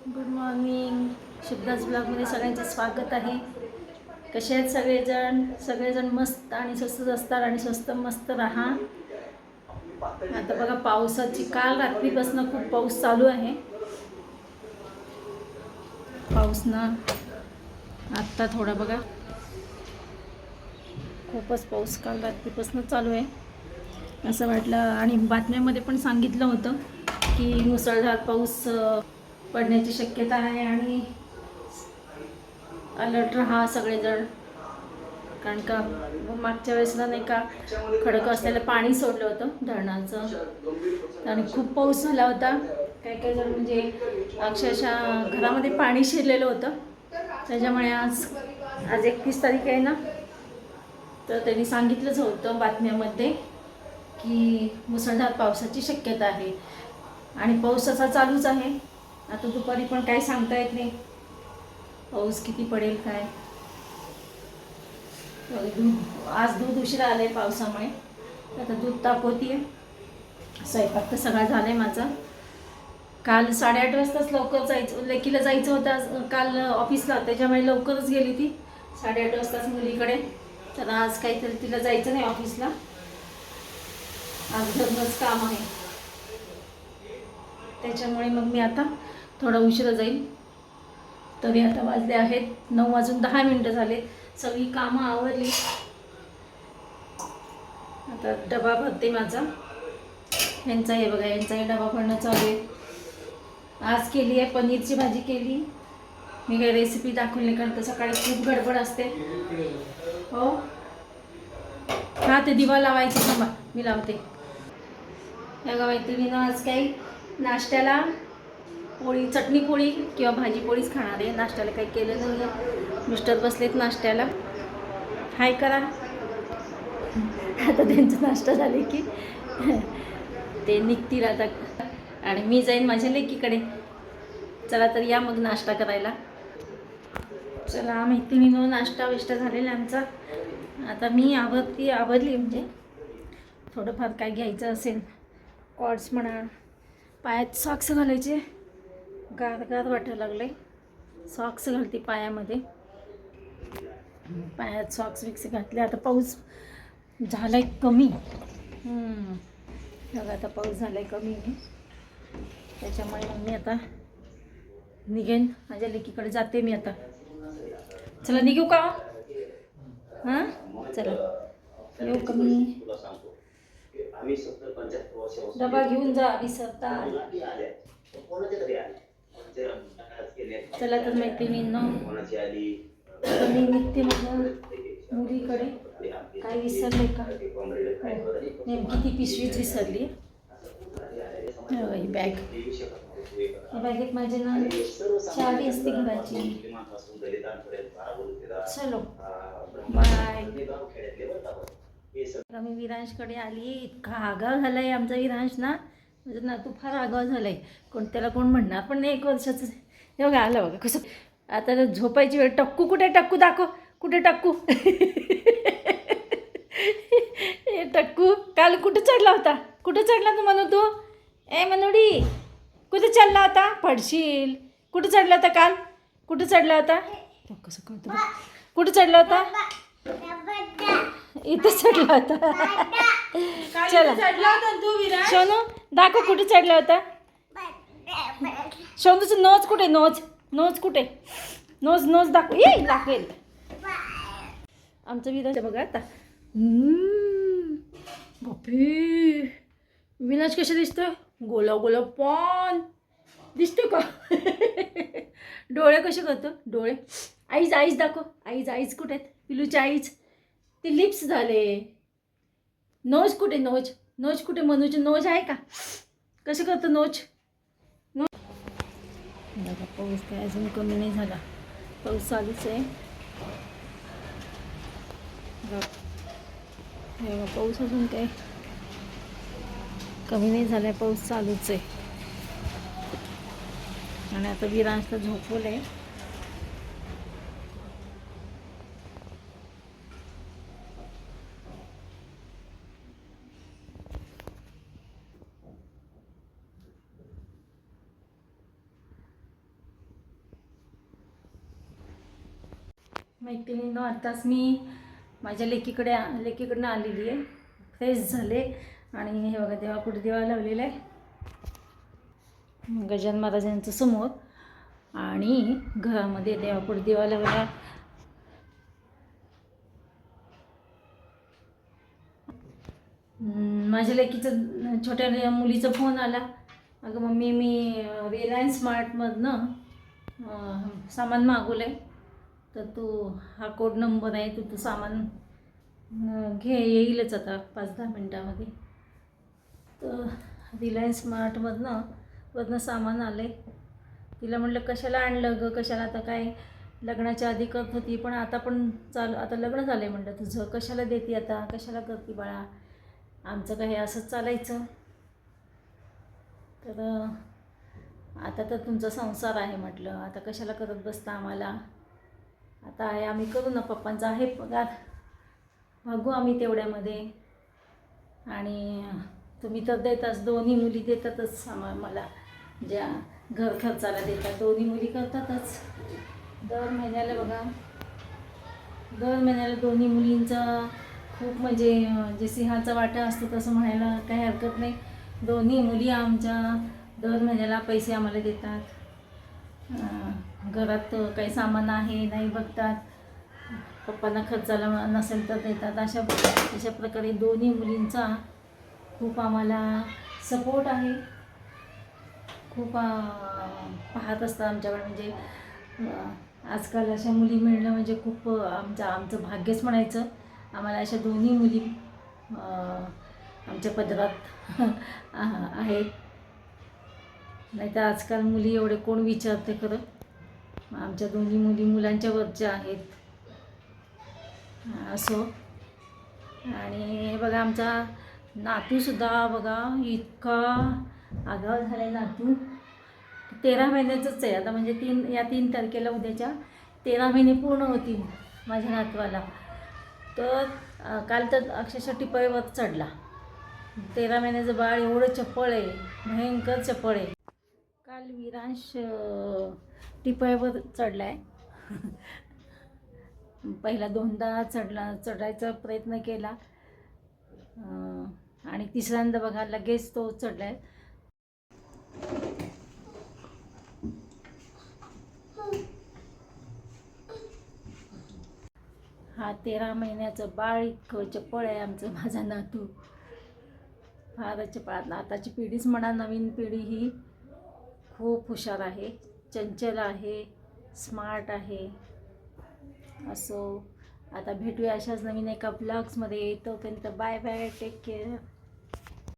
Good morning शुभदास ब्लॉगमध्ये सगळ्यांचे स्वागत आहे. कसे आहेत सगळेजण? सगळेजण मस्त आणि स्वस्तच असतात आणि स्वस्त मस्त राहा. आता बघा पावसाची काल रात्रीपासून खूप पाऊस चालू आहे. पाऊसनं आत्ता थोडा बघा. खूपच पाऊस काल रात्रीपासून चालू आहे. असं वाटलं आणि बातम्यामध्ये पण सांगितलं होतं की मुसळधार पाऊस पडण्याची शक्यता आहे आणि अलर्ट राहा सगळेजण. कारण का मागच्या वेळेसला नाही का खडक असलेलं पाणी सोडलं होतं धरणाचं. आणि खूप पाऊस झाला होता. काही काही जण म्हणजे अक्षरशः घरामध्ये पाणी शिरलेलं होतं. त्याच्यामुळे आज आज एकतीस तारीख आहे ना. तर त्यांनी सांगितलंच होतं बातम्यामध्ये की मुसळधार पावसाची शक्यता आहे. आणि पाऊस असा चालूच आहे. आता दुपारी पण काही सांगता येत नाही. पाऊस किती पडेल काय? दूध आज दूध उशिरा आलं आहे पावसामुळे. आता दूध तापवतीये. स्वयंपाक तर सगळा झाला आहे माझा. काल साडेआठ वाजताच लवकर जायचं लेकीला जायचं होतं आज. काल ऑफिसला त्याच्यामुळे लवकरच गेली ती. साडेआठ वाजताच मुलीकडे. तर आज काहीतरी तिला जायचं नाही ऑफिसला. आज घरनंच काम आहे. त्याच्यामुळे मग मी आता थोडा उशिरा जाईल. तरी आता वाजले आहेत. नऊ वाजून दहा मिनटं झाले. सगळी कामं आवरली. आता डबा भरते माझा. यांचा हे बघा यांचाही डबा भरणं चालू आहे. आज केली आहे पनीरची भाजी केली. मी काही रेसिपी दाखवली नाही कारण तर सकाळी खूप गडबड असते. हो? हा ते दिवा लावायचं थांबा. मी लावते. या गा मैत्रिणीनं आज काही नाश्त्याला पोळी चटणी पोळी किंवा भाजी पोळीच खाणार आहे. नाश्त्याला काही केलं नाही आहे मिस्टर बसलेत नाश्त्याला. हाय करा. आता त्यांचा नाश्ता झाले की ते निघतील आता. आणि मी जाईन माझ्या लेकीकडे. चला तर या मग नाश्ता करायला. चला मैत्रिणीनं नाश्ता विष्टा झालेला आमचा. आता मी आवरती आवरली म्हणजे थोडंफार काय घ्यायचं असेल. कॉड्स म्हणा. पायात सॉक्स घालायचे. गाद गाद वाटायला लागले सॉक्स घालते पायामध्ये. पायात सॉक्स विक्स घातले आता पाऊस झालाय कमी. बघा आता पाऊस झालाय कमी. त्याच्यामुळे मग मी आता निघेन. माझ्या लेकीकडे जाते मी आता. चला निघू का? हां? चला. येऊ कमी डबा घेऊन जा विसरता चला तर मैत्रिणींनो मी निघते माझ्या मुलीकडे? काय विसरले का? हो. नेमकी ती पिशवीच विसरली. हो, ही बॅग या बॅगेत माझे ना चावी असते घराची चलो. बाय मी विरांशकडे आली. इतका आगाव झालाय आमचा विरांश ना. म्हणजे ना तू फार आगाव झालाय. कोण त्याला कोण म्हणणार? पण नाही एक वर्षाचं हे बघा आलं बघा कसं? आता झोपायची वेळ टक्कू कुठे टक्कू दाखव. कुठे टक्कू? हे टक्कू काल कुठे चढला होता? कुठे चढला तू म्हणू तू? ए मनोडी कुठे चढला होता? पडशील. कुठे चढला होता काल? कुठे चढला होता? कसं कळतं. कुठे चढला होता? इथे चढला होता. चला. सोनू दाखव कुठे चढला होता. सोनूचं नोज कुठे नोज? नोज कुठे? नोज नोज दाखव. ये दाखवेल. आमचं विराज बघा आता. हम्म. विनाश कशा दिसतं? गोला गोला पॉन दिसतो का? डोळे कसे करतो? डोळे. आईज आईज दाखव. आईज आईज कुठे आहेत? पिलूच्या आईज. ते लिप्स झाले. नोज कुठे? नोज नोज कुठे मनूचे नोज आहे का? कसं करतो नोज नोज बघा पाऊस काय अजून कमी नाही झाला. पाऊस चालूच आहे. पाऊस अजून काय कमी नाही झालाय पाऊस चालूच आहे. आणि आता विरांशला झोपवलं आहे मैत्रिणीनं आत्ताच मी माझ्या लेकीकडे लेकीकडनं आलेली आहे. फ्रेश झाले. आणि हे बघा देवा कुठे देवा लावलेला आहे. गजान महाराजांचं समोर. आणि घरामध्ये देवापुढे देवा लावला माझ्या लेकीचं छोट्या मुलीचा फोन आला. अगं मम्मी मी रिलायन्स स्मार्टमधनं सामान मागवलं आहे तर तू हा कोड नंबर आहे तू तू सामान घे येईलच आता पाच दहा मिनटामध्ये. तर रिलायन्स स्मार्टमधनं वरनं सामान आले तिला म्हटलं कशाला आणलं गं? कशाला आता काय? लग्नाच्या आधी करत होती पण आता पण चालू आता लग्न झालं आहे म्हटलं तुझं कशाला देते आता? कशाला करते बाळा? आमचं काही असंच चालायचं. तर आता तर तुमचा संसार आहे म्हटलं. आता कशाला करत बसता आम्हाला? आता आहे आम्ही करू ना पप्पांचा आहे पगार. बघू आम्ही तेवढ्यामध्ये. आणि तुम्ही तर देताच दोन्ही मुली देतातच आम्हा मला. ज्या घर खर्चाला देतात दोन्ही मुली करतातच. दर महिन्याला बघा. दर महिन्याला दोन्ही मुलींचा खूप म्हणजे जे सिंहाचा वाटा असतो तसं म्हणायला काही हरकत नाही. दोन्ही मुली आमच्या दर महिन्याला पैसे आम्हाला देतात. घरात काही सामान आहे नाही बघतात. पप्पांना खर्चाला नसेल तर देतात. अशा अशा प्रकारे दोन्ही मुलींचा खूप आम्हाला सपोर्ट आहे. खूप पाहत असतात आमच्याकडे. म्हणजे आजकाल अशा मुली मिळणं म्हणजे खूप आमचं आमचं भाग्यच म्हणायचं. आम्हाला अशा दोन्ही मुली आमच्या पदरात आहेत नाही तर आजकाल मुली एवढे कोण विचारते खरं? आमच्या दोन्ही मुली मुलांच्या वरच्या आहेत. असो. आणि बघा आमचा नातूसुद्धा बघा इतका आगाव झाला आहे नातू. तेरा महिन्याचंच आहे. आता म्हणजे तीन या तीन तारखेला उद्याच्या तेरा महिने पूर्ण होतील माझ्या नातवाला. तर काल तर अक्षरशः टिपाईवर चढला. तेरा महिन्याचं बाळ एवढं चप्पळ आहे. भयंकर चप्पळ आहे. काल विरांश टिपाईवर चढला आहे पहिला दोनदा चढला चढायचा प्रयत्न केला. आणि तिसऱ्यांदा बघा लगेच तो चढला आहे हा तेरा महिन्याचं बाळ इतकं चप्पळ आहे आमचं माझा नातू. फारच चपळात. आताची पिढीच म्हणा नवीन पिढी ही. खूप हुशार आहे चंचल आहे स्मार्ट आहे. असो आता भेटूया अशाच नवीन एका ब्लॉग्समध्ये तोपर्यंत बाय बाय टेक केअर